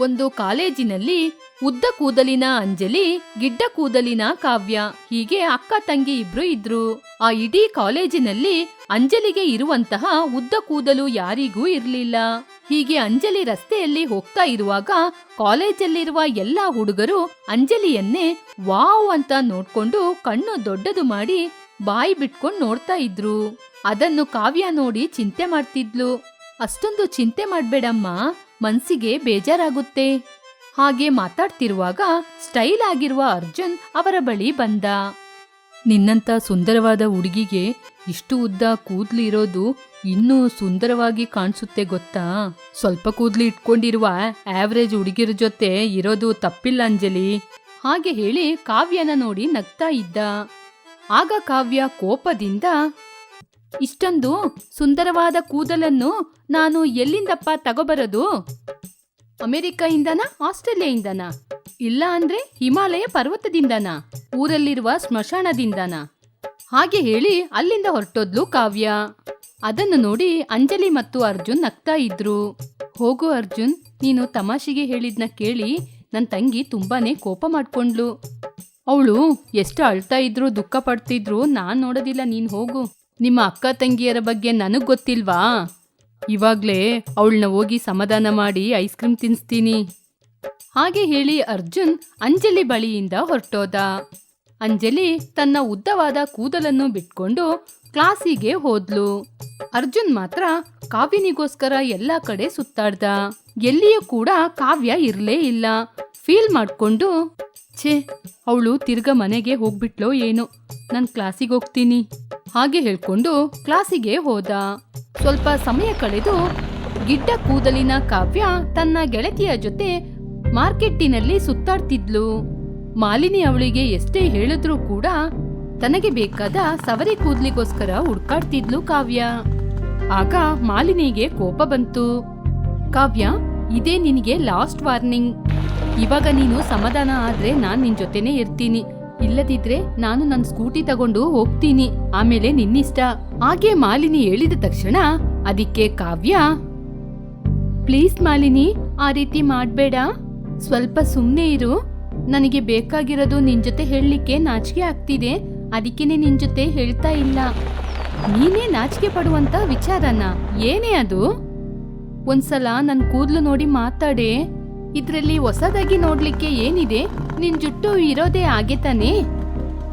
ಒಂದು ಕಾಲೇಜಿನಲ್ಲಿ ಉದ್ದ ಕೂದಲಿನ ಅಂಜಲಿ, ಗಿಡ್ಡ ಕೂದಲಿನ ಕಾವ್ಯ, ಹೀಗೆ ಅಕ್ಕ ತಂಗಿ ಇಬ್ರು ಇದ್ರು. ಆ ಇಡೀ ಕಾಲೇಜಿನಲ್ಲಿ ಅಂಜಲಿಗೆ ಇರುವಂತಹ ಉದ್ದ ಕೂದಲು ಯಾರಿಗೂ ಇರ್ಲಿಲ್ಲ. ಹೀಗೆ ಅಂಜಲಿ ರಸ್ತೆಯಲ್ಲಿ ಹೋಗ್ತಾ ಇರುವಾಗ ಕಾಲೇಜಲ್ಲಿರುವ ಎಲ್ಲಾ ಹುಡುಗರು ಅಂಜಲಿಯನ್ನೇ ವಾವ್ ಅಂತ ನೋಡ್ಕೊಂಡು ಕಣ್ಣು ದೊಡ್ಡದು ಮಾಡಿ ಬಾಯಿ ಬಿಟ್ಕೊಂಡು ನೋಡ್ತಾ ಇದ್ರು. ಅದನ್ನು ಕಾವ್ಯ ನೋಡಿ ಚಿಂತೆ ಮಾಡ್ತಿದ್ಲು. ಅಷ್ಟೊಂದು ಚಿಂತೆ ಮಾಡ್ಬೇಡಮ್ಮ. ಮನ್ಸಿಗೆ ಬೇಜಾರಾಗುತ್ತೆ. ಹಾಗೆ ಮಾತಾಡ್ತಿರುವಾಗ ಸ್ಟೈಲ್ ಆಗಿರುವ ಅರ್ಜುನ್ ಅವರ ಬಳಿ ಬಂದ. ನಿನ್ನಂತ ಸುಂದರವಾದ ಹುಡುಗಿಗೆ ಇಷ್ಟು ಉದ್ದ ಕೂದ್ಲು ಇರೋದು ಇನ್ನೂ ಸುಂದರವಾಗಿ ಕಾಣಿಸುತ್ತೆ ಗೊತ್ತಾ? ಸ್ವಲ್ಪ ಕೂದ್ಲು ಇಟ್ಕೊಂಡಿರುವ ಆವ್ರೇಜ್ ಹುಡುಗಿರ ಜೊತೆ ಇರೋದು ತಪ್ಪಿಲ್ಲ ಅಂಜಲಿ. ಹಾಗೆ ಹೇಳಿ ಕಾವ್ಯನ ನೋಡಿ ನಗ್ತಾ ಇದ್ದ. ಆಗ ಕಾವ್ಯ ಕೋಪದಿಂದ ಇಷ್ಟೊಂದು ಸುಂದರವಾದ ಕೂದಲನ್ನು ನಾನು ಎಲ್ಲಿಂದಪ್ಪ ತಗೋಬರೋದು? ಅಮೆರಿಕಯಿಂದನಾ, ಆಸ್ಟ್ರೇಲಿಯಾಯಿಂದನಾ? ಇಲ್ಲ ಅಂದ್ರೆ ಹಿಮಾಲಯ ಪರ್ವತದಿಂದನಾ? ಊರಲ್ಲಿರುವ ಸ್ಮಶಾನದಿಂದನಾ? ಹಾಗೆ ಹೇಳಿ ಅಲ್ಲಿಂದ ಹೊರಟೋದ್ಲು ಕಾವ್ಯ. ಅದನ್ನು ನೋಡಿ ಅಂಜಲಿ ಮತ್ತು ಅರ್ಜುನ್ ನಗ್ತಾ ಇದ್ರು. ಹೋಗು ಅರ್ಜುನ್, ನೀನು ತಮಾಷೆಗೆ ಹೇಳಿದ್ನ ಕೇಳಿ ನನ್ನ ತಂಗಿ ತುಂಬಾನೇ ಕೋಪ ಮಾಡ್ಕೊಂಡ್ಲು. ಅವಳು ಎಷ್ಟು ಅಳ್ತಾ ಇದ್ರು ದುಃಖ ಪಡ್ತಿದ್ರು ನಾನ್ ನೋಡೋದಿಲ್ಲ, ನೀನ್ ಹೋಗು. ನಿಮ್ಮ ಅಕ್ಕ ತಂಗಿಯರ ಬಗ್ಗೆ ನನಗ್ ಗೊತ್ತಿಲ್ವಾ? ಇವಾಗ್ಲೇ ಅವಳನ್ನ ಹೋಗಿ ಸಮಾಧಾನ ಮಾಡಿ ಐಸ್ ಕ್ರೀಮ್ ತಿನ್ಸ್ತೀನಿ. ಹಾಗೆ ಹೇಳಿ ಅರ್ಜುನ್ ಅಂಜಲಿ ಬಳಿಯಿಂದ ಹೊರಟೋದ. ಅಂಜಲಿ ತನ್ನ ಉದ್ದವಾದ ಕೂದಲನ್ನು ಬಿಟ್ಕೊಂಡು ಕ್ಲಾಸಿಗೆ ಹೋದ್ಲು. ಅರ್ಜುನ್ ಮಾತ್ರ ಕಾವ್ಯನಿಗೋಸ್ಕರ ಎಲ್ಲ ಕಡೆ ಸುತ್ತಾಡ್ದ. ಎಲ್ಲಿಯೂ ಕೂಡ ಕಾವ್ಯ ಇರ್ಲೇ ಇಲ್ಲ. ಫೀಲ್ ಮಾಡ್ಕೊಂಡು, ಛೇ, ಅವಳು ತಿರ್ಗ ಮನೆಗೆ ಹೋಗ್ಬಿಟ್ಲೋ ಏನೋ, ನಾನು ಕ್ಲಾಸಿಗೆ ಹೋಗ್ತೀನಿ. ಹಾಗೆ ಹೇಳ್ಕೊಂಡು ಕ್ಲಾಸಿಗೆ ಹೋದ. ಸ್ವಲ್ಪ ಸಮಯ ಕಳೆದು ಗಿಡ್ಡ ಕೂದಲಿನ ಕಾವ್ಯ ತನ್ನ ಗೆಳತಿಯ ಜೊತೆ ಮಾರ್ಕೆಟ್ಟಿನಲ್ಲಿ ಸುತ್ತಾಡ್ತಿದ್ಲು. ಮಾಲಿನಿ ಅವಳಿಗೆ ಎಷ್ಟೇ ಹೇಳಿದ್ರೂ ಕೂಡ ತನಗೆ ಬೇಕಾದ ಸವರಿ ಕೂದಲಿಗೋಸ್ಕರ ಹುಡ್ಕಾಡ್ತಿದ್ಲು ಕಾವ್ಯ. ಆಗ ಮಾಲಿನಿಗೆ ಕೋಪ ಬಂತು. ಕಾವ್ಯ, ಇದೇ ನಿನಗೆ ಲಾಸ್ಟ್ ವಾರ್ನಿಂಗ್. ಇವಾಗ ನೀನು ಸಮಾಧಾನ ಆದ್ರೆ ನಾನ್ ನಿನ್ ಜೊತೆನೇ ಇರ್ತೀನಿ. ಇಲ್ಲದಿದ್ರೆ ನಾನು ನನ್ನ ಸ್ಕೂಟಿ ತಗೊಂಡು ಹೋಗ್ತೀನಿ. ಆಮೇಲೆ ನಿನ್ನಿಷ್ಟ. ಹಾಗೆ ಮಾಲಿನಿ ಹೇಳಿದ ತಕ್ಷಣ ಅದಕ್ಕೆ ಕಾವ್ಯ, ಪ್ಲೀಸ್ ಮಾಲಿನಿ, ಆ ರೀತಿ ಮಾಡಬೇಡ. ಸ್ವಲ್ಪ ಸುಮ್ಮನೆ ಇರು. ನನಗೆ ಬೇಕಾಗಿರೋದು ನಿನ್ ಜೊತೆ ಹೇಳಲಿಕ್ಕೆ ನಾಚಿಕೆ ಆಗ್ತಿದೆ. ಅದಕ್ಕೇನೆ ನಿನ್ ಜೊತೆ ಹೇಳ್ತಾ ಇಲ್ಲ. ನೀನೇ ನಾಚಿಕೆ ಪಡುವಂತ ವಿಚಾರನ. ಏನೇ ಅದು? ಒಂದ್ಸಲ ನನ್ನ ಕೂದಲು ನೋಡಿ ಮಾತಾಡೆ. ಇದ್ರಲ್ಲಿ ಹೊಸದಾಗಿ ನೋಡ್ಲಿಕ್ಕೆ ಏನಿದೆ? ನಿನ್ ಜುಟ್ಟು ಇರೋದೇ ಹಾಗೆ ತಾನೇ.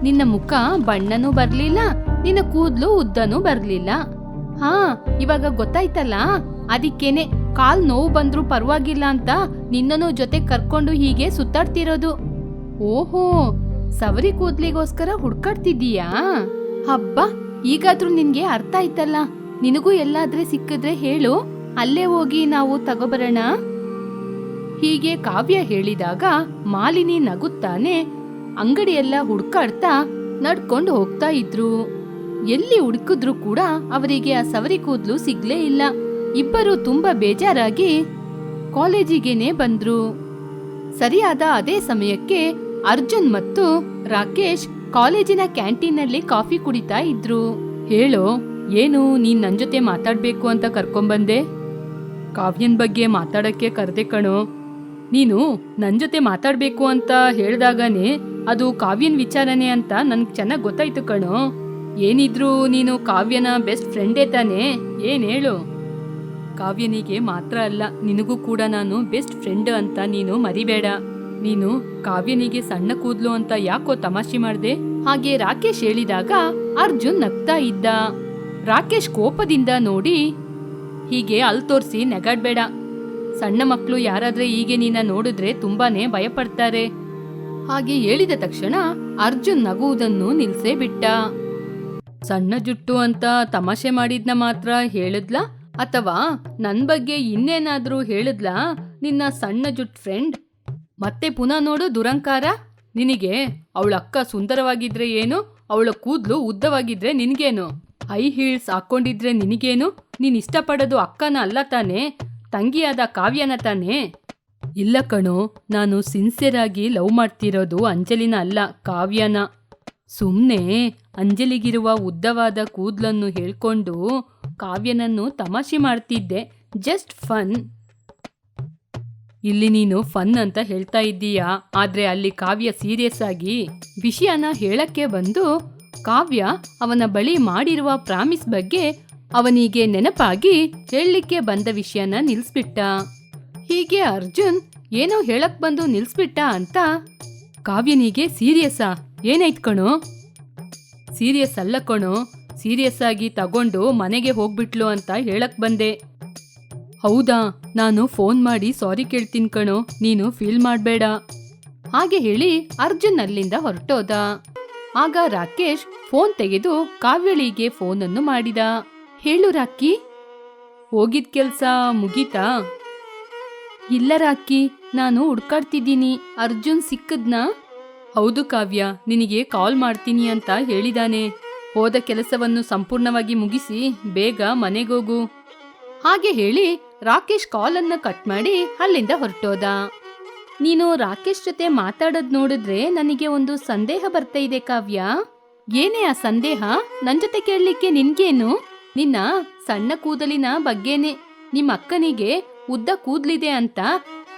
ನಿನ್ನ ಮುಖ ಬಣ್ಣನೂ ಬರ್ಲಿಲ್ಲ, ನಿನ್ನ ಕೂದ್ಲು ಉದ್ದನೂ ಬರ್ಲಿಲ್ಲ. ಹಾ, ಇವಾಗ ಗೊತ್ತಾಯ್ತಲ್ಲ? ಅದಕ್ಕೇನೆ ಕಾಲ್ ನೋವು ಬಂದ್ರೂ ಪರವಾಗಿಲ್ಲ ಅಂತ ನಿನ್ನನು ಜೊತೆ ಕರ್ಕೊಂಡು ಹೀಗೆ ಸುತ್ತಾಡ್ತಿರೋದು. ಓಹೋ, ಸವರಿ ಕೂದ್ಲಿಗೋಸ್ಕರ ಹುಡ್ಕಾಡ್ತಿದ್ದೀಯಾ? ಹಬ್ಬ, ಈಗಾದ್ರೂ ನಿನ್ಗೆ ಅರ್ಥ ಆಯ್ತಲ್ಲ? ನಿನಗೂ ಎಲ್ಲಾದ್ರೆ ಸಿಕ್ಕಿದ್ರೆ ಹೇಳು, ಅಲ್ಲೇ ಹೋಗಿ ನಾವು ತಗೋಬರೋಣ. ಹೀಗೆ ಕಾವ್ಯ ಹೇಳಿದಾಗ ಮಾಲಿನಿ ನಗುತ್ತಾನೆ. ಅಂಗಡಿಯೆಲ್ಲ ಹುಡ್ಕಾಡ್ತಾ ನಡ್ಕೊಂಡು ಹೋಗ್ತಾ ಇದ್ರು. ಎಲ್ಲಿ ಹುಡುಕಿದ್ರು ಕೂಡ ಅವರಿಗೆ ಆ ಸವರಿ ಕೂದ್ಲು ಸಿಗ್ಲೇ ಇಲ್ಲ. ಇಬ್ಬರು ತುಂಬಾ ಬೇಜಾರಾಗಿ ಕಾಲೇಜಿಗೆನೆ ಬಂದ್ರು. ಸರಿಯಾದ ಅದೇ ಸಮಯಕ್ಕೆ ಅರ್ಜುನ್ ಮತ್ತು ರಾಕೇಶ್ ಕಾಲೇಜಿನ ಕ್ಯಾಂಟೀನಲ್ಲಿ ಕಾಫಿ ಕುಡಿತಾ ಇದ್ರು. ಹೇಳೋ, ಏನು ನೀನ್ ನನ್ ಜೊತೆ ಮಾತಾಡ್ಬೇಕು ಅಂತ ಕರ್ಕೊಂಬಂದೆ? ಕಾವ್ಯನ್ ಬಗ್ಗೆ ಮಾತಾಡಕ್ಕೆ ಕರೆದೆ ಕಣೋ. ನೀನು ನನ್ ಜೊತೆ ಮಾತಾಡ್ಬೇಕು ಅಂತ ಹೇಳ್ದಾಗನೇ ಅದು ಕಾವ್ಯನ್ ವಿಚಾರನೆ ಅಂತ ನನ್ಗೆ ಚೆನ್ನಾಗಿ ಗೊತ್ತಾಯ್ತು ಕಣೋ. ಏನಿದ್ರೂ ನೀನು ಕಾವ್ಯನ ಬೆಸ್ಟ್ ಫ್ರೆಂಡೇ ತಾನೇ? ಏನ್ ಹೇಳು? ಕಾವ್ಯನಿಗೆ ಮಾತ್ರ ಅಲ್ಲ, ನಿನಗೂ ಕೂಡ ನಾನು ಬೆಸ್ಟ್ ಫ್ರೆಂಡ್ ಅಂತ ನೀನು ಮರಿಬೇಡ. ನೀನು ಕಾವ್ಯನಿಗೆ ಸಣ್ಣ ಕೂದ್ಲು ಅಂತ ಯಾಕೋ ತಮಾಷೆ ಮಾಡ್ದೆ? ಹಾಗೆ ರಾಕೇಶ್ ಹೇಳಿದಾಗ ಅರ್ಜುನ್ ನಗ್ತಾ ಇದ್ದ. ರಾಕೇಶ್ ಕೋಪದಿಂದ ನೋಡಿ ಹೀಗೆ ಅಲ್ ತೋರ್ಸಿ ನೆಗಾಡ್ಬೇಡ. ಸಣ್ಣ ಮಕ್ಕಳು ಯಾರಾದ್ರೆ ಹೀಗೆ ನಿನ್ನ ನೋಡಿದ್ರೆ ತುಂಬಾನೇ ಭಯಪಡ್ತಾರೆ. ಹಾಗೆ ಹೇಳಿದ ತಕ್ಷಣ ಅರ್ಜುನ್ ನಗುವುದನ್ನು ನಿಲ್ಸೇ ಬಿಟ್ಟ. ಸಣ್ಣ ಜುಟ್ಟು ಅಂತ ತಮಾಷೆ ಮಾಡಿದ್ನ ಮಾತ್ರ ಹೇಳಿದ್ಲಾ? ಅಥವಾ ನನ್ ಬಗ್ಗೆ ಇನ್ನೇನಾದ್ರೂ ಹೇಳಿದ್ಲಾ ನಿನ್ನ ಸಣ್ಣ ಜುಟ್ ಫ್ರೆಂಡ್? ಮತ್ತೆ ಪುನಃ ನೋಡು ದುರಂಕಾರ. ನಿನಗೆ ಅವಳ ಅಕ್ಕ ಸುಂದರವಾಗಿದ್ರೆ ಏನು? ಅವಳ ಕೂದ್ಲು ಉದ್ದವಾಗಿದ್ರೆ ನಿನ್ಗೇನು? ಹೈ ಹೀಲ್ಸ್ ಹಾಕೊಂಡಿದ್ರೆ ನಿನಗೇನು? ನೀನ್ ಇಷ್ಟಪಡೋದು ಅಕ್ಕನ ಅಲ್ಲ ತಾನೇ. ತಂಗಿಯಾದ ಕಾವ್ಯನ ತಾನೇ? ಇಲ್ಲ ಕಣು, ನಾನು ಸಿನ್ಸಿಯರ್ ಆಗಿ ಲವ್ ಮಾಡ್ತಿರೋದು ಅಂಜಲಿನ ಅಲ್ಲ, ಕಾವ್ಯನ. ಸುಮ್ಮನೆ ಅಂಜಲಿಗಿರುವ ಉದ್ದವಾದ ಕೂದಲನ್ನು ಹೇಳ್ಕೊಂಡು ಕಾವ್ಯನನ್ನು ತಮಾಷೆ ಮಾಡ್ತಿದ್ದೆ ಜಸ್ಟ್ ಫನ್ ಇಲ್ಲಿ ನೀನು ಫನ್ ಅಂತ ಹೇಳ್ತಾ ಇದ್ದೀಯಾ? ಆದ್ರೆ ಅಲ್ಲಿ ಕಾವ್ಯ ಸೀರಿಯಸ್ ಆಗಿ ವಿಷಯನ ಹೇಳಕ್ಕೆ ಬಂದು ಕಾವ್ಯ ಅವನ ಬಳಿ ಮಾಡಿರುವ ಪ್ರಾಮಿಸ್ ಬಗ್ಗೆ ಅವನಿಗೆ ನೆನಪಾಗಿ ಹೇಳಲಿಕ್ಕೆ ಬಂದ ವಿಷಯನ ನಿಲ್ಸ್ಬಿಟ್ಟ. ಹೀಗೆ ಅರ್ಜುನ್ ಏನೋ ಹೇಳಕ್ ಬಂದು ನಿಲ್ಸ್ಬಿಟ್ಟ ಅಂತ ಕಾವ್ಯನಿಗೆ ಸೀರಿಯಸ್ಸಾ? ಏನಾಯ್ತ್ ಕಣೋ? ಸೀರಿಯಸ್ ಅಲ್ಲ ಕಣೋ, ಸೀರಿಯಸ್ ಆಗಿ ತಗೊಂಡು ಮನೆಗೆ ಹೋಗ್ಬಿಟ್ಲು ಅಂತ ಹೇಳಕ್ ಬಂದೆ. ಹೌದಾ, ನಾನು ಫೋನ್ ಮಾಡಿ ಸಾರಿ ಕೇಳ್ತೀನಿ ಕಣೋ, ನೀನು ಫೀಲ್ ಮಾಡಬೇಡ. ಹಾಗೆ ಹೇಳಿ ಅರ್ಜುನ್ ಅಲ್ಲಿಂದ ಹೊರಟೋದ. ಆಗ ರಾಕೇಶ್ ಫೋನ್ ತೆಗೆದು ಕಾವ್ಯಳಿಗೆ ಫೋನನ್ನು ಮಾಡಿದ. ಹೇಳು ರಾಕಿ. ಹೋಗಿದ್ ಕೆಲ್ಸ ಮುಗೀತಾ? ಇಲ್ಲ ರಾಕಿ, ನಾನು ಹುಡ್ಕಾಡ್ತಿದ್ದೀನಿ. ಅರ್ಜುನ್ ಸಿಕ್ಕದ್ನಾ? ಹೌದು ಕಾವ್ಯ, ನಿನಗೆ ಕಾಲ್ ಮಾಡ್ತೀನಿ ಅಂತ ಹೇಳಿದಾನೆ. ಹೋದ ಕೆಲಸವನ್ನು ಸಂಪೂರ್ಣವಾಗಿ ಮುಗಿಸಿ ಬೇಗ ಮನೆಗೋಗು ಹಾಗೆ ಹೇಳಿ ರಾಕೇಶ್ ಕಾಲನ್ನು ಕಟ್ ಮಾಡಿ ಅಲ್ಲಿಂದ ಹೊರಟೋದ. ನೀನು ರಾಕೇಶ್ ಜೊತೆ ಮಾತಾಡೋದ್ ನೋಡಿದ್ರೆ ನನಗೆ ಒಂದು ಸಂದೇಹ ಬರ್ತಾ ಇದೆ ಕಾವ್ಯ. ಏನೇ ಆ ಸಂದೇಹ? ನನ್ ಜೊತೆ ಕೇಳಲಿಕ್ಕೆ ನಿನ್ಗೇನು? ನಿನ್ನ ಸಣ್ಣ ಕೂದಲಿನ ಬಗ್ಗೆನೆ ನಿಮ್ಮ ಅಕ್ಕನಿಗೆ ಉದ್ದ ಕೂದ್ಲಿದೆ ಅಂತ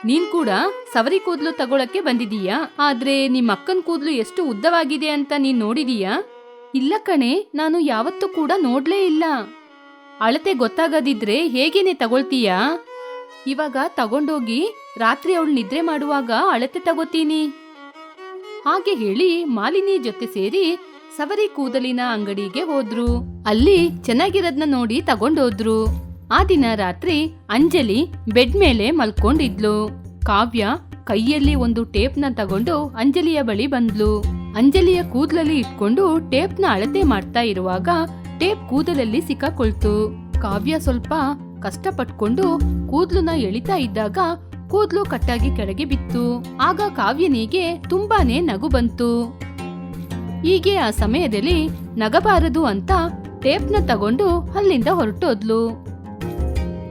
ನೀನ್ ಕೂಡ ಸವರಿ ಕೂದಲು ತಗೊಳಕ್ಕೆ ಬಂದಿದೀಯಾ? ಆದ್ರೆ ನಿಮ್ಮ ಅಕ್ಕನ್ ಕೂದ್ಲು ಎಷ್ಟು ಉದ್ದವಾಗಿದೆ ಅಂತ ನೀನ್ ನೋಡಿದೀಯಾ? ಇಲ್ಲ ಕಣೆ, ನಾನು ಯಾವತ್ತೂ ಕೂಡ ನೋಡ್ಲೇ ಇಲ್ಲ. ಅಳತೆ ಗೊತ್ತಾಗದಿದ್ರೆ ಹೇಗೇನೆ ತಗೊಳ್ತೀಯಾ? ಇವಾಗ ತಗೊಂಡೋಗಿ ರಾತ್ರಿ ಅವಳು ನಿದ್ರೆ ಮಾಡುವಾಗ ಅಳತೆ ತಗೋತೀನಿ. ಹಾಗೆ ಹೇಳಿ ಮಾಲಿನಿ ಜೊತೆ ಸೇರಿ ಸವರಿ ಕೂದಲಿನ ಅಂಗಡಿಗೆ ಹೋದ್ರು. ಅಲ್ಲಿ ಚೆನ್ನಾಗಿರೋದ್ನ ನೋಡಿ ತಗೊಂಡೋದ್ರು. ಆ ದಿನ ರಾತ್ರಿ ಅಂಜಲಿ ಬೆಡ್ ಮೇಲೆ ಮಲ್ಕೊಂಡಿದ್ಲು. ಕಾವ್ಯ ಕೈಯಲ್ಲಿ ಒಂದು ಟೇಪ್ನ ತಗೊಂಡು ಅಂಜಲಿಯ ಬಳಿ ಬಂದ್ಲು. ಅಂಜಲಿಯ ಕೂದಲಲ್ಲಿ ಇಟ್ಕೊಂಡು ಟೇಪ್ನ ಅಳತೆ ಮಾಡ್ತಾ ಇರುವಾಗ ಟೇಪ್ ಕೂದಲಲ್ಲಿ ಸಿಕ್ಕಾಕೊಳ್ತು. ಕಾವ್ಯ ಸ್ವಲ್ಪ ಕಷ್ಟಪಟ್ಕೊಂಡು ಕೂದ್ಲನ್ನ ಎಳಿತಾ ಇದ್ದಾಗ ಕೂದ್ಲು ಕಟ್ಟಾಗಿ ಕೆಳಗೆ ಬಿತ್ತು. ಆಗ ಕಾವ್ಯನಿಗೆ ತುಂಬಾನೇ ನಗು ಬಂತು. ಹೀಗೆ ಆ ಸಮಯದಲ್ಲಿ ನಗಬಾರದು ಅಂತ ಟೇಪ್ನ ತಗೊಂಡು ಅಲ್ಲಿಂದ ಹೊರಟೋದ್ಲು.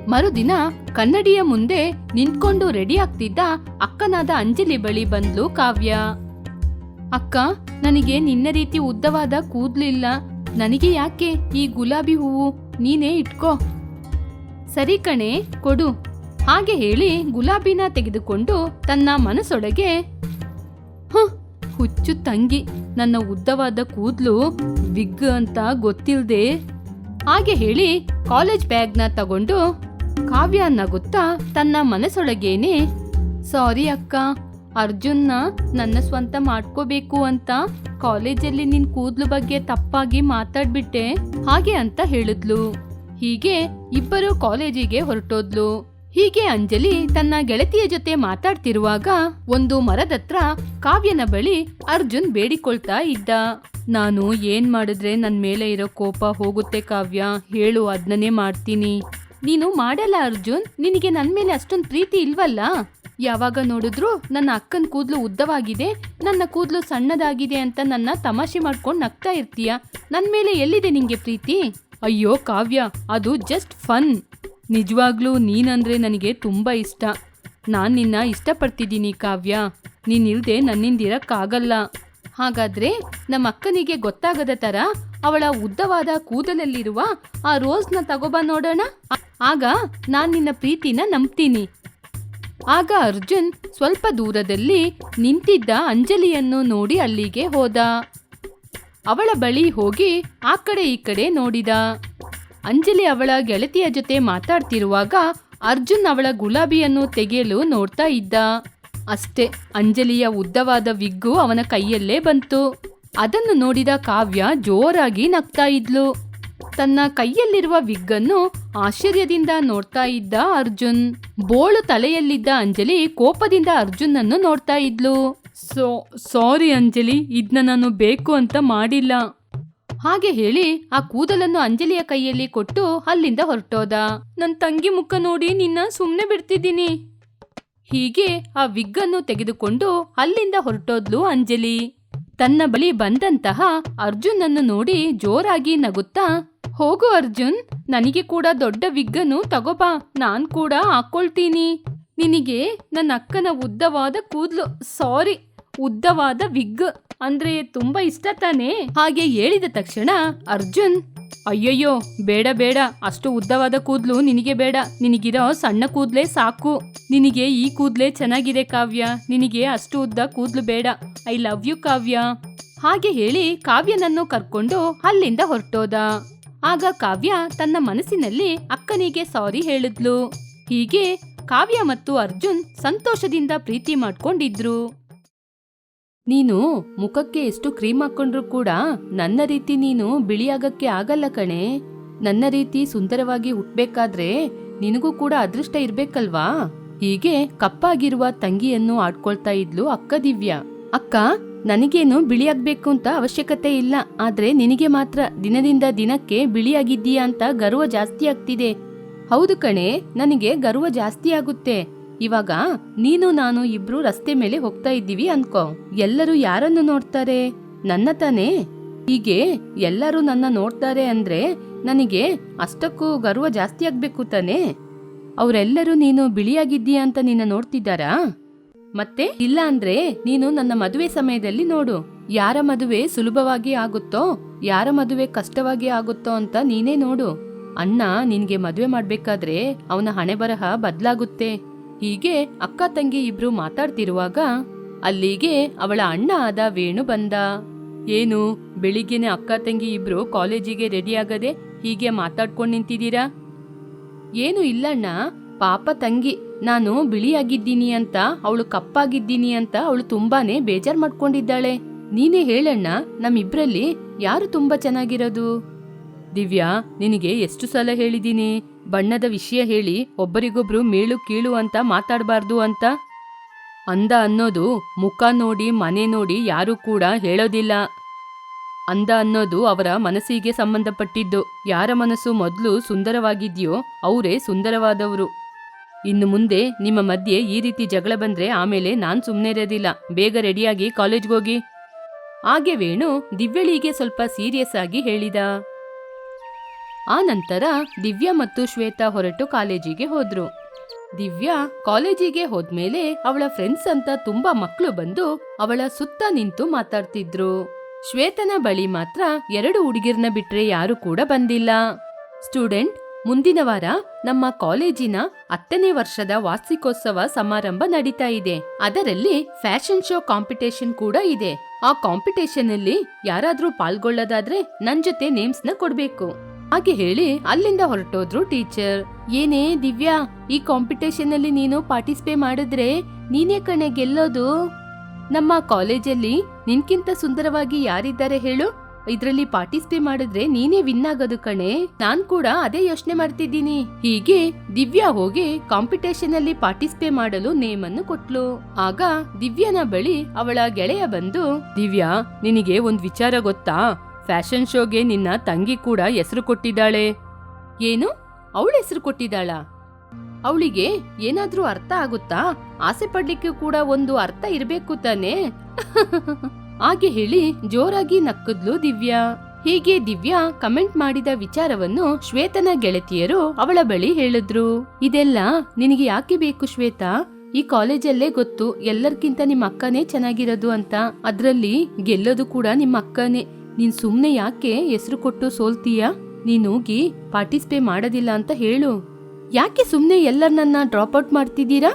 ಮರುದಿನ ಕನ್ನಡಿಯ ಮುಂದೆ ನಿಂತ್ಕೊಂಡು ರೆಡಿ ಆಗ್ತಿದ್ದ ಅಕ್ಕನಾದ ಅಂಜಲಿ ಬಳಿ ಬಂದ್ಲು ಕಾವ್ಯ. ಅಕ್ಕ ನನಗೆ ನಿನ್ನ ರೀತಿ ಉದ್ದವಾದ ಕೂದ್ಲಿಲ್ಲ. ನನಗೆ ಯಾಕೆ ಈ ಗುಲಾಬಿ ಹೂವು? ನೀನೇ ಇಟ್ಕೋ. ಸರಿ ಕಣೆ ಕೊಡು. ಹಾಗೆ ಹೇಳಿ ಗುಲಾಬಿನ ತೆಗೆದುಕೊಂಡು ತನ್ನ ಮನಸ್ಸೊಳಗೆ "ಹ, ಹುಚ್ಚು ತಂಗಿ, ನನ್ನ ಉದ್ದವಾದ ಕೂದಲು ವಿಗ್ ಅಂತ ಗೊತ್ತಿಲ್ದೆ? ಹಾಗೆ ಹೇಳಿ ಕಾಲೇಜ್ ಬ್ಯಾಗ್ನ ತಗೊಂಡು ಕಾವ್ಯ ನಗುತ್ತಾ ತನ್ನ ಮನಸ್ಸೊಳಗೇನೆ, ಸಾರಿ ಅಕ್ಕ, ಅರ್ಜುನ್ನ ನನ್ನ ಸ್ವಂತ ಮಾಡ್ಕೋಬೇಕು ಅಂತ ಕಾಲೇಜಲ್ಲಿ ನಿನ್ ಕೂದ್ಲು ಬಗ್ಗೆ ತಪ್ಪಾಗಿ ಮಾತಾಡ್ಬಿಟ್ಟೆ, ಹಾಗೆ ಅಂತ ಹೇಳಿದ್ಲು. ಹೀಗೆ ಇಬ್ಬರು ಕಾಲೇಜಿಗೆ ಹೊರಟೋದ್ಲು. ಹೀಗೆ ಅಂಜಲಿ ತನ್ನ ಗೆಳತಿಯ ಜೊತೆ ಮಾತಾಡ್ತಿರುವಾಗ ಒಂದು ಮರದತ್ರ ಕಾವ್ಯನ ಬಳಿ ಅರ್ಜುನ್ ಬೇಡಿಕೊಳ್ತಾ ಇದ್ದ. ನಾನು ಏನ್ ಮಾಡಿದ್ರೆ ನನ್ ಮೇಲೆ ಇರೋ ಕೋಪ ಹೋಗುತ್ತೆ ಕಾವ್ಯ, ಹೇಳು ಅದ್ನೇ ಮಾಡ್ತೀನಿ. ನೀನು ಮಾಡಲ್ಲ ಅರ್ಜುನ್, ನಿನಗೆ ನನ್ ಮೇಲೆ ಅಷ್ಟೊಂದು ಪ್ರೀತಿ ಇಲ್ವಲ್ಲ? ಯಾವಾಗ ನೋಡಿದ್ರು ನನ್ನ ಅಕ್ಕನ ಕೂದ್ಲು ಉದ್ದವಾಗಿದೆ, ನನ್ನ ಕೂದ್ಲು ಸಣ್ಣದಾಗಿದೆ ಅಂತ ನನ್ನ ತಮಾಷೆ ಮಾಡ್ಕೊಂಡು ನಗ್ತಾ ಇರ್ತೀಯ? ನನ್ ಮೇಲೆ ಎಲ್ಲಿದೆ ನಿಂಗೆ ಪ್ರೀತಿ? ಅಯ್ಯೋ ಕಾವ್ಯ, ಅದು ಜಸ್ಟ್ ಫನ್. ನಿಜವಾಗ್ಲೂ ನೀನಂದ್ರೆ ನನಗೆ ತುಂಬ ಇಷ್ಟ. ನಾನು ನಿನ್ನ ಇಷ್ಟಪಡ್ತಿದ್ದೀನಿ ಕಾವ್ಯ. ನೀನಿಲ್ದೆ ನನ್ನಿಂದಿರಕ್ಕಾಗಲ್ಲ ಹಾಗಾದ್ರೆ ನಮ್ಮ ಅಕ್ಕನಿಗೆ ಗೊತ್ತಾಗದ ತರ ಅವಳ ಉದ್ದವಾದ ಕೂದಲಲ್ಲಿರುವ ಆ ರೋಸ್ನ ತಗೋಬ ನೋಡೋಣ. ಆಗ ನಾನು ನಿನ್ನ ಪ್ರೀತಿನ ನಂಬ್ತೀನಿ. ಆಗ ಅರ್ಜುನ್ ಸ್ವಲ್ಪ ದೂರದಲ್ಲಿ ನಿಂತಿದ್ದ ಅಂಜಲಿಯನ್ನು ನೋಡಿ ಅಲ್ಲಿಗೆ ಹೋದ. ಅವಳ ಬಳಿ ಹೋಗಿ ಆ ಕಡೆ ಈ ಕಡೆ ನೋಡಿದ. ಅಂಜಲಿ ಅವಳ ಗೆಳತಿಯ ಜೊತೆ ಮಾತಾಡ್ತಿರುವಾಗ ಅರ್ಜುನ್ ಅವಳ ಗುಲಾಬಿಯನ್ನು ತೆಗೆಯಲು ನೋಡ್ತಾ ಇದ್ದ. ಅಷ್ಟೇ, ಅಂಜಲಿಯ ಉದ್ದವಾದ ವಿಗ್ಗು ಅವನ ಕೈಯಲ್ಲೇ ಬಂತು. ಅದನ್ನು ನೋಡಿದ ಕಾವ್ಯ ಜೋರಾಗಿ ನಗ್ತಾ ಇದ್ಲು. ತನ್ನ ಕೈಯಲ್ಲಿರುವ ವಿಗ್ಗನ್ನು ಆಶ್ಚರ್ಯದಿಂದ ನೋಡ್ತಾ ಇದ್ದ ಅರ್ಜುನ್. ಬೋಳು ತಲೆಯಲ್ಲಿದ್ದ ಅಂಜಲಿ ಕೋಪದಿಂದ ಅರ್ಜುನನ್ನು ನೋಡ್ತಾ ಇದ್ಲು. ಸೋ ಸಾರಿ ಅಂಜಲಿ ಇದನ್ನ ನಾನು ಬೇಕು ಅಂತ ಮಾಡಿಲ್ಲ. ಹಾಗೆ ಹೇಳಿ ಆ ಕೂದಲನ್ನು ಅಂಜಲಿಯ ಕೈಯಲ್ಲಿ ಕೊಟ್ಟು ಅಲ್ಲಿಂದ ಹೊರಟೋದ. ನನ್ ತಂಗಿ ಮುಖ ನೋಡಿ ನಿನ್ನ ಸುಮ್ನೆ ಬಿಡ್ತಿದ್ದೀನಿ. ಹೀಗೆ ಆ ವಿಗ್ಗನ್ನು ತೆಗೆದುಕೊಂಡು ಅಲ್ಲಿಂದ ಹೊರಟೋದ್ಲು ಅಂಜಲಿ. ತನ್ನ ಬಳಿ ಬಂದಂತಹ ಅರ್ಜುನನ್ನು ನೋಡಿ ಜೋರಾಗಿ ನಗುತ್ತಾ, ಹೋಗು ಅರ್ಜುನ್, ನನಗೆ ಕೂಡ ದೊಡ್ಡ ವಿಗ್ಗನ್ನು ತಗೋಬಾ, ನಾನ್ ಕೂಡ ಹಾಕೊಳ್ತೀನಿ. ನಿನಗೆ ನನ್ನ ಅಕ್ಕನ ಉದ್ದವಾದ ಕೂದ್ಲು ಸಾರಿ ಉದ್ದವಾದ ವಿಗ್ ಅಂದ್ರೆ ತುಂಬಾ ಇಷ್ಟ ತಾನೇ? ಹಾಗೆ ಹೇಳಿದ ತಕ್ಷಣ, ಅರ್ಜುನ್, ಅಯ್ಯಯ್ಯೋ, ಬೇಡ ಬೇಡ. ಅಷ್ಟು ಉದ್ದವಾದ ಕೂದ್ಲು ನಿನಗೆ ಬೇಡ. ನಿನಗಿರೋ ಸಣ್ಣ ಕೂದ್ಲೇ ಸಾಕು. ನಿನಗೆ ಈ ಕೂದ್ಲೇ ಚೆನ್ನಾಗಿದೆ, ಕಾವ್ಯ. ನಿನಗೆ ಅಷ್ಟು ಉದ್ದ ಕೂದ್ಲು ಬೇಡ. I love you, Kavya. ಹಾಗೆ ಹೇಳಿ ಕಾವ್ಯನನ್ನು ಕರ್ಕೊಂಡು ಅಲ್ಲಿಂದ ಹೊರಟೋದ. ಆಗ ಕಾವ್ಯ ತನ್ನ ಮನಸ್ಸಿನಲ್ಲಿ ಅಕ್ಕನಿಗೆ ಸಾರಿ ಹೇಳಿದ್ಲು. ಹೀಗೆ ಕಾವ್ಯ ಮತ್ತು ಅರ್ಜುನ್ ಸಂತೋಷದಿಂದ ಪ್ರೀತಿ ಮಾಡ್ಕೊಂಡಿದ್ರು. ನೀನು ಮುಖಕ್ಕೆ ಎಷ್ಟು ಕ್ರೀಮ್ ಹಾಕೊಂಡ್ರು ಕೂಡ ನನ್ನ ರೀತಿ ನೀನು ಬಿಳಿಯಾಗಕ್ಕೆ ಆಗಲ್ಲ ಕಣೆ. ನನ್ನ ರೀತಿ ಸುಂದರವಾಗಿ ಹುಟ್ಟಬೇಕಾದ್ರೆ ನಿನಗೂ ಕೂಡ ಅದೃಷ್ಟ ಇರ್ಬೇಕಲ್ವಾ? ಹೀಗೆ ಕಪ್ಪಾಗಿರುವ ತಂಗಿಯನ್ನು ಆಡ್ಕೊಳ್ತಾ ಇದ್ಲು ಅಕ್ಕ ದಿವ್ಯ. ಅಕ್ಕ, ನನಗೇನು ಬಿಳಿಯಾಗಬೇಕು ಅಂತ ಅವಶ್ಯಕತೆ ಇಲ್ಲ, ಆದ್ರೆ ನಿನಗೆ ಮಾತ್ರ ದಿನದಿಂದ ದಿನಕ್ಕೆ ಬಿಳಿಯಾಗಿದ್ದೀಯಾ ಅಂತ ಗರ್ವ ಜಾಸ್ತಿ ಆಗ್ತಿದೆ. ಹೌದು ಕಣೆ, ನನಗೆ ಗರ್ವ ಜಾಸ್ತಿ ಆಗುತ್ತೆ. ಇವಾಗ ನೀನು ನಾನು ಇಬ್ರು ರಸ್ತೆ ಮೇಲೆ ಹೋಗ್ತಾ ಇದ್ದೀವಿ ಅನ್ಕೋ. ಎಲ್ಲರೂ ಯಾರನ್ನು ನೋಡ್ತಾರೆ? ನನ್ನ ತಾನೇ. ಹೀಗೆ ಎಲ್ಲರೂ ನನ್ನ ನೋಡ್ತಾರೆ ಅಂದ್ರೆ ನನಗೆ ಅಷ್ಟಕ್ಕೂ ಗರ್ವ ಜಾಸ್ತಿ ಆಗ್ಬೇಕು ತಾನೇ. ಅವರೆಲ್ಲರೂ ನೀನು ಬಿಳಿಯಾಗಿದ್ದೀಯಾ ಅಂತ ನಿನ್ನ ನೋಡ್ತಿದ್ದಾರಾ? ಮತ್ತೆ ಇಲ್ಲ ಅಂದ್ರೆ ನೀನು ನನ್ನ ಮದುವೆ ಸಮಯದಲ್ಲಿ ನೋಡು. ಯಾರ ಮದುವೆ ಸುಲಭವಾಗಿ ಆಗುತ್ತೋ, ಯಾರ ಮದುವೆ ಕಷ್ಟವಾಗಿ ಆಗುತ್ತೋ ಅಂತ ನೀನೇ ನೋಡು. ಅಣ್ಣ ನಿನ್ಗೆ ಮದುವೆ ಮಾಡ್ಬೇಕಾದ್ರೆ ಅವನ ಹಣೆ ಬರಹ ಬದ್ಲಾಗುತ್ತೆ. ಹೀಗೆ ಅಕ್ಕ ತಂಗಿ ಇಬ್ರು ಮಾತಾಡ್ತಿರುವಾಗ ಅಲ್ಲಿಗೆ ಅವಳ ಅಣ್ಣ ಆದ ವೇಣು ಬಂದ. ಏನು, ಬೆಳಿಗ್ಗೆನೆ ಅಕ್ಕ ತಂಗಿ ಇಬ್ರು ಕಾಲೇಜಿಗೆ ರೆಡಿ ಆಗದೆ ಹೀಗೆ ಮಾತಾಡ್ಕೊಂಡ್ ನಿಂತಿದ್ದೀರಾ? ಏನು ಇಲ್ಲಣ್ಣ, ಪಾಪ ತಂಗಿ, ನಾನು ಬಿಳಿಯಾಗಿದ್ದೀನಿ ಅಂತ, ಅವಳು ಕಪ್ಪಾಗಿದ್ದೀನಿ ಅಂತ ಅವಳು ತುಂಬಾನೇ ಬೇಜಾರ್ ಮಾಡ್ಕೊಂಡಿದ್ದಾಳೆ. ನೀನೇ ಹೇಳಣ್ಣ, ನಮ್ಮಿಬ್ರಲ್ಲಿ ಯಾರು ತುಂಬಾ ಚೆನ್ನಾಗಿರೋದು? ದಿವ್ಯಾ, ನಿನಗೆ ಎಷ್ಟು ಸಲ ಹೇಳಿದ್ದೀನಿ ಬಣ್ಣದ ವಿಷಯ ಹೇಳಿ ಒಬ್ಬರಿಗೊಬ್ರು ಮೇಳು ಕೀಳು ಅಂತ ಮಾತಾಡಬಾರ್ದು ಅಂತ? ಅಂದ ಅನ್ನೋದು ಮುಖ ನೋಡಿ, ಮನೆ ನೋಡಿ ಯಾರೂ ಕೂಡ ಹೇಳೋದಿಲ್ಲ. ಅಂದ ಅನ್ನೋದು ಅವರ ಮನಸ್ಸಿಗೆ ಸಂಬಂಧಪಟ್ಟಿದ್ದು. ಯಾರ ಮನಸ್ಸು ಮೊದಲು ಸುಂದರವಾಗಿದೆಯೋ ಅವರೇ ಸುಂದರವಾದವರು. ಇನ್ನು ಮುಂದೆ ನಿಮ್ಮ ಮಧ್ಯೆ ಈ ರೀತಿ ಜಗಳ ಬಂದ್ರೆ ಆಮೇಲೆ ನಾನು ಸುಮ್ಮನೆ ಇರೋದಿಲ್ಲ ಬೇಗ ರೆಡಿಯಾಗಿ ಕಾಲೇಜ್ಗೋಗಿ. ಹಾಗೆ ವೇಣು ದಿವ್ಯಳಿಗೆ ಸ್ವಲ್ಪ ಸೀರಿಯಸ್ ಆಗಿ ಹೇಳಿದ. ಆ ನಂತರ ದಿವ್ಯಾ ಮತ್ತು ಶ್ವೇತಾ ಹೊರಟು ಕಾಲೇಜಿಗೆ ಹೋದ್ರು. ದಿವ್ಯಾ ಕಾಲೇಜಿಗೆ ಹೋದ್ಮೇಲೆ ಅವಳ ಫ್ರೆಂಡ್ಸ್ ಅಂತ ತುಂಬಾ ಮಕ್ಕಳು ಬಂದು ಅವಳ ಸುತ್ತ ನಿಂತು ಮಾತಾಡ್ತಿದ್ರು. ಶ್ವೇತನ ಬಳಿ ಮಾತ್ರ ಎರಡು ಹುಡುಗಿರ್ನ ಬಿಟ್ರೆ ಯಾರು ಕೂಡ ಬಂದಿಲ್ಲ. ಸ್ಟೂಡೆಂಟ್, ಮುಂದಿನ ವಾರ ನಮ್ಮ ಕಾಲೇಜಿನ ಹತ್ತನೇ ವರ್ಷದ ವಾರ್ಷಿಕೋತ್ಸವ ಸಮಾರಂಭ ನಡೀತಾ ಇದೆ. ಅದರಲ್ಲಿ ಫ್ಯಾಷನ್ ಶೋ ಕಾಂಪಿಟೇಷನ್ ಕೂಡ ಇದೆ. ಆ ಕಾಂಪಿಟೇಷನ್ ಅಲ್ಲಿ ಯಾರಾದ್ರೂ ಪಾಲ್ಗೊಳ್ಳೋದಾದ್ರೆ ನನ್ ಜೊತೆ ನೇಮ್ಸ್ನ ಕೊಡ್ಬೇಕು. ಹಾಗೆ ಹೇಳಿ ಅಲ್ಲಿಂದ ಹೊರಟೋದ್ರು ಟೀಚರ್. ಏನೇ ದಿವ್ಯಾ, ಈ ಕಾಂಪಿಟೇಷನ್ ಅಲ್ಲಿ ನೀನು ಪಾರ್ಟಿಸಿಪೇಟ್ ಮಾಡಿದ್ರೆ ನೀನೇ ಕಣೆ ಗೆಲ್ಲೋದು. ನಮ್ಮ ಕಾಲೇಜಲ್ಲಿ ನಿನ್ಕಿಂತ ಸುಂದರವಾಗಿ ಯಾರಿದ್ದಾರೆ ಹೇಳು. ಇದ್ರಲ್ಲಿ ಪಾರ್ಟಿಸಿಪೇಟ್ ಮಾಡಿದ್ರೆ ನೀನೇ ವಿನ್ ಆಗೋದು ಕಣೆ. ನಾನ್ ಕೂಡ ಅದೇ ಯೋಚನೆ ಮಾಡ್ತಿದ್ದೀನಿ. ಹೀಗೆ ದಿವ್ಯಾ ಹೋಗಿ ಕಾಂಪಿಟೇಷನ್ ಅಲ್ಲಿ ಪಾರ್ಟಿಸಿಪೇಟ್ ಮಾಡಲು ನೇಮ್ ಅನ್ನು ಕೊಟ್ಲು. ಆಗ ದಿವ್ಯಾನ ಬಳಿ ಅವಳ ಗೆಳೆಯ ಬಂದು, ದಿವ್ಯಾ, ನಿನಗೆ ಒಂದ್ ವಿಚಾರ ಗೊತ್ತಾ? ಫ್ಯಾಷನ್ ಶೋಗೆ ನಿನ್ನ ತಂಗಿ ಕೂಡ ಹೆಸರು ಕೊಟ್ಟಿದ್ದಾಳೆ. ಏನು? ಅವಳ ಹೆಸರು ಕೊಟ್ಟಿದ್ದಾಳ? ಅವಳಿಗೆ ಏನಾದ್ರೂ ಅರ್ಥ ಆಗುತ್ತಾ? ಆಸೆ ಪಡ್ಲಿಕ್ಕೆ ಕೂಡ ಒಂದು ಅರ್ಥ ಇರಬೇಕು ತಾನೆ? ಹಾಗೆ ಹೇಳಿ ಜೋರಾಗಿ ನಕ್ಕದ್ಲು ದಿವ್ಯಾ. ಹೀಗೆ ದಿವ್ಯಾ ಕಮೆಂಟ್ ಮಾಡಿದ ವಿಚಾರವನ್ನು ಶ್ವೇತನ ಗೆಳತಿಯರು ಅವಳ ಬಳಿ ಹೇಳಿದ್ರು. ಇದೆಲ್ಲ ನಿನಗೆ ಯಾಕೆ ಬೇಕು ಶ್ವೇತಾ? ಈ ಕಾಲೇಜಲ್ಲೇ ಗೊತ್ತು ಎಲ್ಲರ್ಕಿಂತ ನಿಮ್ಮ ಅಕ್ಕನೇ ಚೆನ್ನಾಗಿರೋದು ಅಂತ. ಅದ್ರಲ್ಲಿ ಗೆಲ್ಲೋದು ಕೂಡ ನಿಮ್ಮ ಅಕ್ಕನೇ. ನೀನ್ ಸುಮ್ನೆ ಯಾಕೆ ಹೆಸರು ಕೊಟ್ಟು ಸೋಲ್ತೀಯ? ನೀನ್ ಹೋಗಿ ಪಾರ್ಟಿಸಿಪೇಟ್ ಮಾಡೋದಿಲ್ಲ ಅಂತ ಹೇಳು. ಯಾಕೆ ಸುಮ್ನೆ ಎಲ್ಲರನ್ನ ಡ್ರಾಪ್ ಔಟ್ ಮಾಡ್ತಿದ್ದೀರಾ?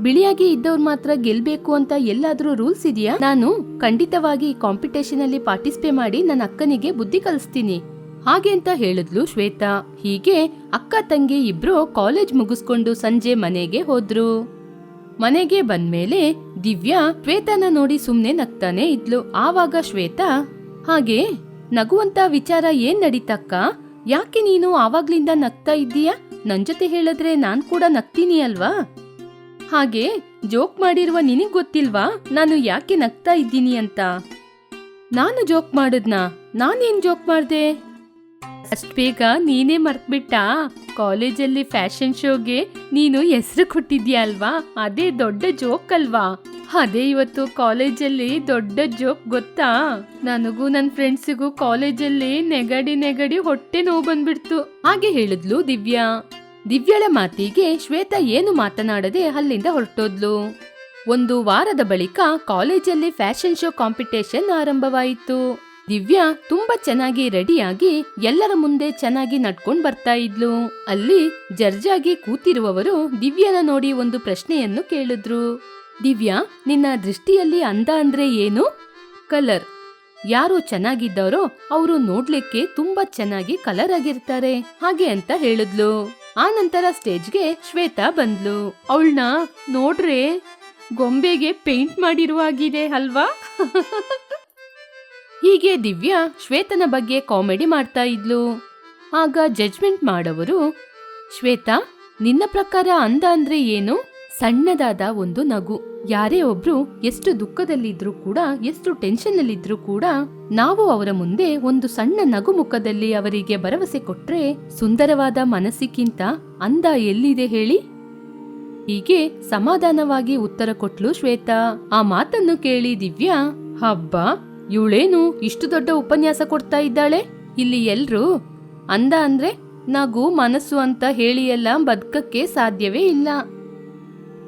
ಬಿಳಿಯಾಗಿ ಇದ್ದವ್ರು ಮಾತ್ರ ಗೆಲ್ಬೇಕು ಅಂತ ಎಲ್ಲಾದ್ರೂ ರೂಲ್ಸ್ ಇದೆಯಾ? ನಾನು ಖಂಡಿತವಾಗಿ ಈ ಕಾಂಪಿಟೇಷನ್ ಅಲ್ಲಿ ಪಾರ್ಟಿಸಿಪೇಟ್ ಮಾಡಿ ನನ್ನ ಅಕ್ಕನಿಗೆ ಬುದ್ಧಿ ಕಲಿಸ್ತೀನಿ. ಹಾಗೆ ಅಂತ ಹೇಳಿದ್ಲು ಶ್ವೇತಾ. ಹೀಗೆ ಅಕ್ಕ ತಂಗಿ ಇಬ್ರು ಕಾಲೇಜ್ ಮುಗಿಸ್ಕೊಂಡು ಸಂಜೆ ಮನೆಗೆ ಹೋದ್ರು. ಮನೆಗೆ ಬಂದ್ಮೇಲೆ ದಿವ್ಯಾ ಶ್ವೇತನ ನೋಡಿ ಸುಮ್ನೆ ನಗ್ತಾನೆ ಇದ್ಲು. ಆವಾಗ ಶ್ವೇತಾ ಹಾಗೆ ನಗುವಂತ ವಿಚಾರ ಏನ್ ನಡೀತಕ್ಕ? ಯಾಕೆ ನೀನು ಆವಾಗ್ಲಿಂದ ನಗ್ತಾ ಇದ್ದೀಯ? ನನ್ ಜೊತೆ ಹೇಳಿದ್ರೆ ನಾನ್ ಕೂಡ ನಗ್ತೀನಿ ಅಲ್ವಾ? ಹಾಗೆ ಜೋಕ್ ಮಾಡಿರುವ ನಿನಗ್ ಗೊತ್ತಿಲ್ವಾ? ನಾನು ಯಾಕೆ ನಗ್ತಾ ಇದ್ದೀನಿ ಅಂತ? ನಾನು ಜೋಕ್ ಮಾಡಿದ್ನಾ? ನಾನೇನ್ ಜೋಕ್ ಮಾಡ್ದೆ? ಅಷ್ಟ್ ಬೇಗ ನೀನೇ ಮರ್ತ್ಬಿಟ್ಟ? ಕಾಲೇಜಲ್ಲಿ ಫ್ಯಾಷನ್ ಶೋಗೆ ನೀನು ಹೆಸರು ಕೊಟ್ಟಿದ್ಯಾ ಅಲ್ವಾ? ಅದೇ ದೊಡ್ಡ ಜೋಕ್ ಅಲ್ವಾ ಅದೇ ಇವತ್ತು ಕಾಲೇಜಲ್ಲಿ ದೊಡ್ಡ ಜೋಕ್ ಗೊತ್ತಾ? ನನಗೂ ನನ್ನ ಫ್ರೆಂಡ್ಸಿಗೂ ಕಾಲೇಜಲ್ಲಿ ನೆಗಡಿ ನೆಗಡಿ ಹೊಟ್ಟೆ ನೋವು ಬಂದ್ಬಿಡ್ತು. ಹಾಗೆ ಹೇಳಿದ್ಲು ದಿವ್ಯಾ. ದಿವ್ಯಳ ಮಾತಿಗೆ ಶ್ವೇತಾ ಏನು ಮಾತನಾಡದೆ ಅಲ್ಲಿಂದ ಹೊರಟೋದ್ಲು. ಒಂದು ವಾರದ ಬಳಿಕ ಕಾಲೇಜಲ್ಲಿ ಫ್ಯಾಷನ್ ಶೋ ಕಾಂಪಿಟೇಷನ್ ಆರಂಭವಾಯಿತು. ದಿವ್ಯಾ ತುಂಬಾ ಚೆನ್ನಾಗಿ ರೆಡಿಯಾಗಿ ಎಲ್ಲರ ಮುಂದೆ ಚೆನ್ನಾಗಿ ನಡ್ಕೊಂಡ್ ಬರ್ತಾ ಇದ್ಲು. ಅಲ್ಲಿ ಜರ್ಜಾಗಿ ಕೂತಿರುವವರು ದಿವ್ಯನ ನೋಡಿ ಒಂದು ಪ್ರಶ್ನೆಯನ್ನು ಕೇಳಿದ್ರು. ದಿವ್ಯಾ, ನಿನ್ನ ದೃಷ್ಟಿಯಲ್ಲಿ ಅಂದ ಅಂದ್ರೆ ಏನು? ಕಲರ್. ಯಾರು ಚೆನ್ನಾಗಿದ್ದವರೋ ಅವರು ನೋಡ್ಲಿಕ್ಕೆ ತುಂಬಾ ಚೆನ್ನಾಗಿ ಕಲರ್ ಆಗಿರ್ತಾರೆ. ಹಾಗೆ ಅಂತ ಹೇಳಿದ್ಲು. ಆ ನಂತರ ಸ್ಟೇಜ್ಗೆ ಶ್ವೇತಾ ಬಂದ್ಲು. ಅವಳನ್ನ ನೋಡ್ರೆ, ಗೊಂಬೆಗೆ ಪೇಂಟ್ ಮಾಡಿರುವಾಗಿದೆ ಅಲ್ವಾ? ಹೀಗೆ ದಿವ್ಯಾ ಶ್ವೇತನ ಬಗ್ಗೆ ಕಾಮಿಡಿ ಮಾಡ್ತಾ ಇದ್ಲು. ಆಗ ಜಜ್ಮೆಂಟ್ ಮಾಡವರು, ಶ್ವೇತಾ, ನಿನ್ನ ಪ್ರಕಾರ ಅಂದ ಅಂದ್ರೆ ಏನು? ಸಣ್ಣದಾದ ಒಂದು ನಗು. ಯಾರೇ ಒಬ್ರು ಎಷ್ಟು ದುಃಖದಲ್ಲಿದ್ರು ಕೂಡ, ಎಷ್ಟು ಟೆನ್ಷನ್ ಅಲ್ಲಿದ್ರು ಕೂಡ, ನಾವು ಅವರ ಮುಂದೆ ಒಂದು ಸಣ್ಣ ನಗು ಮುಖದಲ್ಲಿ ಅವರಿಗೆ ಭರವಸೆ ಕೊಟ್ರೆ ಸುಂದರವಾದ ಮನಸ್ಸಿಗಿಂತ ಅಂದ ಎಲ್ಲಿದೆ ಹೇಳಿ? ಹೀಗೆ ಸಮಾಧಾನವಾಗಿ ಉತ್ತರ ಕೊಟ್ಲು ಶ್ವೇತಾ. ಆ ಮಾತನ್ನು ಕೇಳಿ ದಿವ್ಯಾ, ಹಬ್ಬ? ಇವಳೇನು ಇಷ್ಟು ದೊಡ್ಡ ಉಪನ್ಯಾಸ ಕೊಡ್ತಾ ಇದ್ದಾಳೆ? ಇಲ್ಲಿ ಎಲ್ರು ಅಂದ ಅಂದ್ರೆ ನಗು ಮನಸ್ಸು ಅಂತ ಹೇಳಿ ಎಲ್ಲ ಬದುಕಕ್ಕೆ ಸಾಧ್ಯವೇ ಇಲ್ಲ.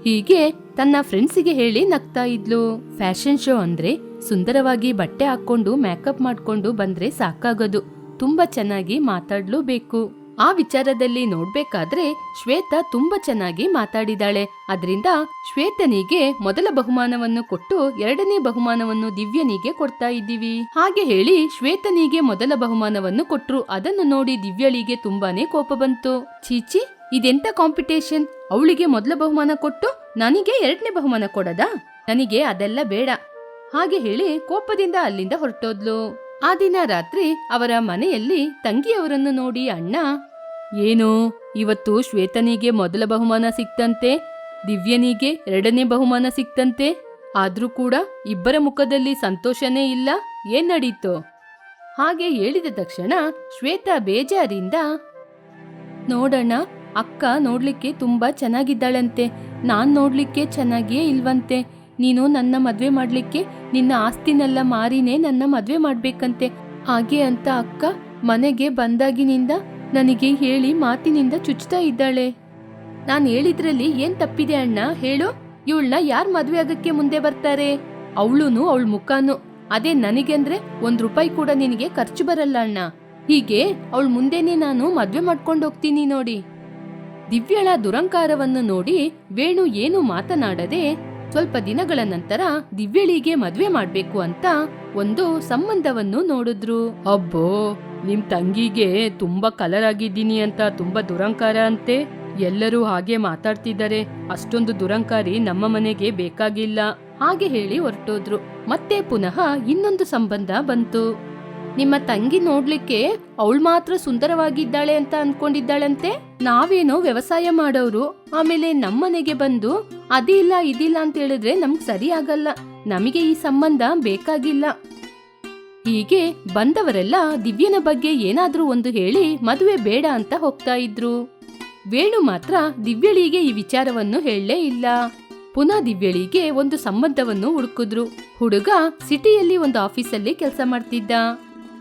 ಹೀಗೆ ತನ್ನ ಫ್ರೆಂಡ್ಸಿಗೆ ಹೇಳಿ ನಗ್ತಾ ಇದ್ಲು. ಫ್ಯಾಷನ್ ಶೋ ಅಂದ್ರೆ ಸುಂದರವಾಗಿ ಬಟ್ಟೆ ಹಾಕೊಂಡು ಮೇಕಪ್ ಮಾಡ್ಕೊಂಡು ಬಂದ್ರೆ ಸಾಕಾಗೋದು. ತುಂಬಾ ಚೆನ್ನಾಗಿ ಮಾತಾಡ್ಲೂಬೇಕು. ಆ ವಿಚಾರದಲ್ಲಿ ನೋಡ್ಬೇಕಾದ್ರೆ ಶ್ವೇತಾ ತುಂಬಾ ಚೆನ್ನಾಗಿ ಮಾತಾಡಿದಾಳೆ. ಅದರಿಂದ ಶ್ವೇತನಿಗೆ ಮೊದಲ ಬಹುಮಾನವನ್ನು ಕೊಟ್ಟು ಎರಡನೇ ಬಹುಮಾನವನ್ನು ದಿವ್ಯನಿಗೆ ಕೊಡ್ತಾ ಇದ್ದೀವಿ. ಹಾಗೆ ಹೇಳಿ ಶ್ವೇತನಿಗೆ ಮೊದಲ ಬಹುಮಾನವನ್ನು ಕೊಟ್ರು. ಅದನ್ನು ನೋಡಿ ದಿವ್ಯಳಿಗೆ ತುಂಬಾನೇ ಕೋಪ ಬಂತು. ಚೀಚಿ ಇದೆಂತ ಕಾಂಪಿಟೇಷನ್ ಅವಳಿಗೆ ಮೊದಲ ಬಹುಮಾನ ಕೊಟ್ಟು ನನಗೆ ಎರಡನೇ ಬಹುಮಾನ ಕೊಡದಾ? ನನಗೆ ಅದೆಲ್ಲ ಬೇಡ. ಹಾಗೆ ಹೇಳಿ ಕೋಪದಿಂದ ಅಲ್ಲಿಂದ ಹೊರಟೋದ್ಲು. ಆ ದಿನ ರಾತ್ರಿ ಅವರ ಮನೆಯಲ್ಲಿ ತಂಗಿಯವರನ್ನು ನೋಡಿ ಅಣ್ಣ, ಏನು, ಇವತ್ತು ಶ್ವೇತನಿಗೆ ಮೊದಲ ಬಹುಮಾನ ಸಿಕ್ತಂತೆ? ದಿವ್ಯನಿಗೆ ಎರಡನೇ ಬಹುಮಾನ ಸಿಕ್ತಂತೆ? ಆದ್ರೂ ಕೂಡ ಇಬ್ಬರ ಮುಖದಲ್ಲಿ ಸಂತೋಷನೇ ಇಲ್ಲ? ಏನ್ ನಡೀತು? ಹಾಗೆ ಹೇಳಿದ ತಕ್ಷಣ ಶ್ವೇತಾ ಬೇಜಾರಿಂದ, ನೋಡಣ್ಣ ಅಕ್ಕ ನೋಡ್ಲಿಕ್ಕೆ ತುಂಬಾ ಚೆನ್ನಾಗಿದ್ದಾಳಂತೆ. ನಾನ್ ನೋಡ್ಲಿಕ್ಕೆ ಚೆನ್ನಾಗಿಯೇ ಇಲ್ವಂತೆ. ನೀನು ನನ್ನ ಮದ್ವೆ ಮಾಡ್ಲಿಕ್ಕೆ ನಿನ್ನ ಆಸ್ತಿನೆಲ್ಲ ಮಾರಿನೇ ನನ್ನ ಮದ್ವೆ ಮಾಡ್ಬೇಕಂತೆ. ಹಾಗೆ ಅಂತ ಅಕ್ಕ ಮನೆಗೆ ಬಂದಾಗಿನಿಂದ ನನಗೆ ಹೇಳಿ ಮಾತಿನಿಂದ ಚುಚ್ತಾ ಇದ್ದಾಳೆ. ನಾನು ಹೇಳಿದ್ರಲ್ಲಿ ಏನ್ ತಪ್ಪಿದೆ ಅಣ್ಣ? ಹೇಳು. ಇವಳನ್ನ ಯಾರ್ ಮದ್ವೆ ಆಗಕ್ಕೆ ಮುಂದೆ ಬರ್ತಾರೆ? ಅವಳುನು ಅವಳ ಮುಖಾನು. ಅದೇ ನನಗೆಂದ್ರೆ ಒಂದ್ ರೂಪಾಯಿ ಕೂಡ ನಿನಗೆ ಖರ್ಚು ಬರಲ್ಲ ಅಣ್ಣ. ಹೀಗೆ ಅವಳ ಮುಂದೆನೆ ನಾನು ಮದ್ವೆ ಮಾಡ್ಕೊಂಡು ಹೋಗ್ತೀನಿ ನೋಡಿ. ದಿವ್ಯಳ ದುರಂಕಾರವನ್ನು ನೋಡಿ ವೇಣು ಏನು ಮಾತನಾಡದೆ ಸ್ವಲ್ಪ ದಿನಗಳ ನಂತರ ದಿವ್ಯಳಿಗೆ ಮದ್ವೆ ಮಾಡ್ಬೇಕು ಅಂತ ಒಂದು ಸಂಬಂಧವನ್ನು ನೋಡಿದ್ರು. ಅಬ್ಬೋ ನಿಮ್ ತಂಗಿಗೆ ತುಂಬಾ ಕಲರ್ ಆಗಿದ್ದೀನಿ ಅಂತ ತುಂಬಾ ದುರಂಕಾರ ಅಂತೆ. ಎಲ್ಲರೂ ಹಾಗೆ ಮಾತಾಡ್ತಿದ್ದಾರೆ. ಅಷ್ಟೊಂದು ದುರಂಕಾರಿ ನಮ್ಮ ಮನೆಗೆ ಬೇಕಾಗಿಲ್ಲ. ಹಾಗೆ ಹೇಳಿ ಹೊರಟೋದ್ರು. ಮತ್ತೆ ಪುನಃ ಇನ್ನೊಂದು ಸಂಬಂಧ ಬಂತು. ನಿಮ್ಮ ತಂಗಿ ನೋಡ್ಲಿಕ್ಕೆ ಅವಳು ಮಾತ್ರ ಸುಂದರವಾಗಿದ್ದಾಳೆ ಅಂತ ಅನ್ಕೊಂಡಿದ್ದಾಳಂತೆ? ನಾವೇನೋ ವ್ಯವಸಾಯ ಮಾಡೋರು, ಆಮೇಲೆ ನಮ್ಮನೆಗೆ ಬಂದು ಅದಿಲ್ಲ ಇದಿಲ್ಲ ಅಂತ ಹೇಳಿದ್ರೆ ನಮ್ಗ್ ಸರಿ ನಮಗೆ ಈ ಸಂಬಂಧ ಬೇಕಾಗಿಲ್ಲ. ಹೀಗೆ ಬಂದವರೆಲ್ಲ ದಿವ್ಯನ ಬಗ್ಗೆ ಏನಾದ್ರೂ ಒಂದು ಹೇಳಿ ಮದುವೆ ಬೇಡ ಅಂತ ಹೋಗ್ತಾ ಇದ್ರು. ವೇಣು ಮಾತ್ರ ದಿವ್ಯಳಿಗೆ ಈ ವಿಚಾರವನ್ನು ಹೇಳಲೇ ಇಲ್ಲ. ಪುನಃ ದಿವ್ಯಳಿಗೆ ಒಂದು ಸಂಬಂಧವನ್ನು ಹುಡುಕಿದ್ರು. ಹುಡುಗ ಸಿಟಿಯಲ್ಲಿ ಒಂದು ಆಫೀಸಲ್ಲಿ ಕೆಲಸ ಮಾಡ್ತಿದ್ದ.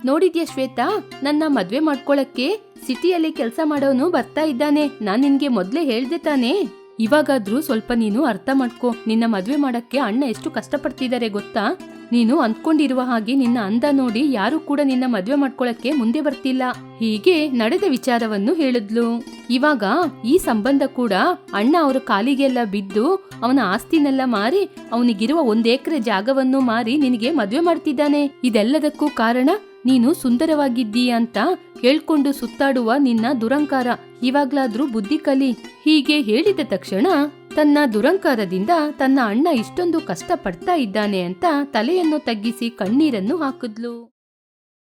ನೋಡಿದ್ಯಾ ಶ್ವೇತಾ? ನನ್ನ ಮದ್ವೆ ಮಾಡ್ಕೊಳಕ್ಕೆ ಸಿಟಿಯಲ್ಲಿ ಕೆಲಸ ಮಾಡೋನು ಬರ್ತಾ ಇದ್ದಾನೆ. ನಾನ್ ನಿನ್ಗೆ ಮೊದ್ಲೇ ಹೇಳ್ದೆ ತಾನೇ. ಇವಾಗಾದ್ರೂ ಸ್ವಲ್ಪ ನೀನು ಅರ್ಥ ಮಾಡ್ಕೋ. ನಿನ್ನ ಮದ್ವೆ ಮಾಡಕ್ಕೆ ಅಣ್ಣ ಎಷ್ಟು ಕಷ್ಟಪಡ್ತಿದ್ದಾರೆ ಗೊತ್ತಾ? ನೀನು ಅಂದ್ಕೊಂಡಿರುವ ಹಾಗೆ ನಿನ್ನ ಅಂದ ನೋಡಿ ಯಾರು ಕೂಡ ನಿನ್ನ ಮದ್ವೆ ಮಾಡ್ಕೊಳಕ್ಕೆ ಮುಂದೆ ಬರ್ತಿಲ್ಲ. ಹೀಗೆ ನಡೆದ ವಿಚಾರವನ್ನು ಹೇಳಿದ್ಲು. ಇವಾಗ ಈ ಸಂಬಂಧ ಕೂಡ ಅಣ್ಣ ಅವರ ಕಾಲಿಗೆಲ್ಲ ಬಿದ್ದು ಅವನ ಆಸ್ತಿನೆಲ್ಲ ಮಾರಿ ಅವನಿಗಿರುವ ಒಂದ್ ಎಕರೆ ಜಾಗವನ್ನು ಮಾರಿ ನಿನಗೆ ಮದ್ವೆ ಮಾಡ್ತಿದ್ದಾನೆ. ಇದೆಲ್ಲದಕ್ಕೂ ಕಾರಣ ನೀನು ಸುಂದರವಾಗಿದ್ದೀಯ ಅಂತ ಹೇಳ್ಕೊಂಡು ಸುತ್ತಾಡುವ ನಿನ್ನ ದುರಂಕಾರ. ಇವಾಗ್ಲಾದ್ರೂ ಬುದ್ಧಿ ಕಲಿ. ಹೀಗೆ ಹೇಳಿದ ತಕ್ಷಣ ತನ್ನ ದುರಂಕಾರದಿಂದ ತನ್ನ ಅಣ್ಣ ಇಷ್ಟೊಂದು ಕಷ್ಟ ಪಡ್ತಾ ಇದ್ದಾನೆ ಅಂತ ತಲೆಯನ್ನು ತಗ್ಗಿಸಿ ಕಣ್ಣೀರನ್ನು ಹಾಕಿದ್ಲು.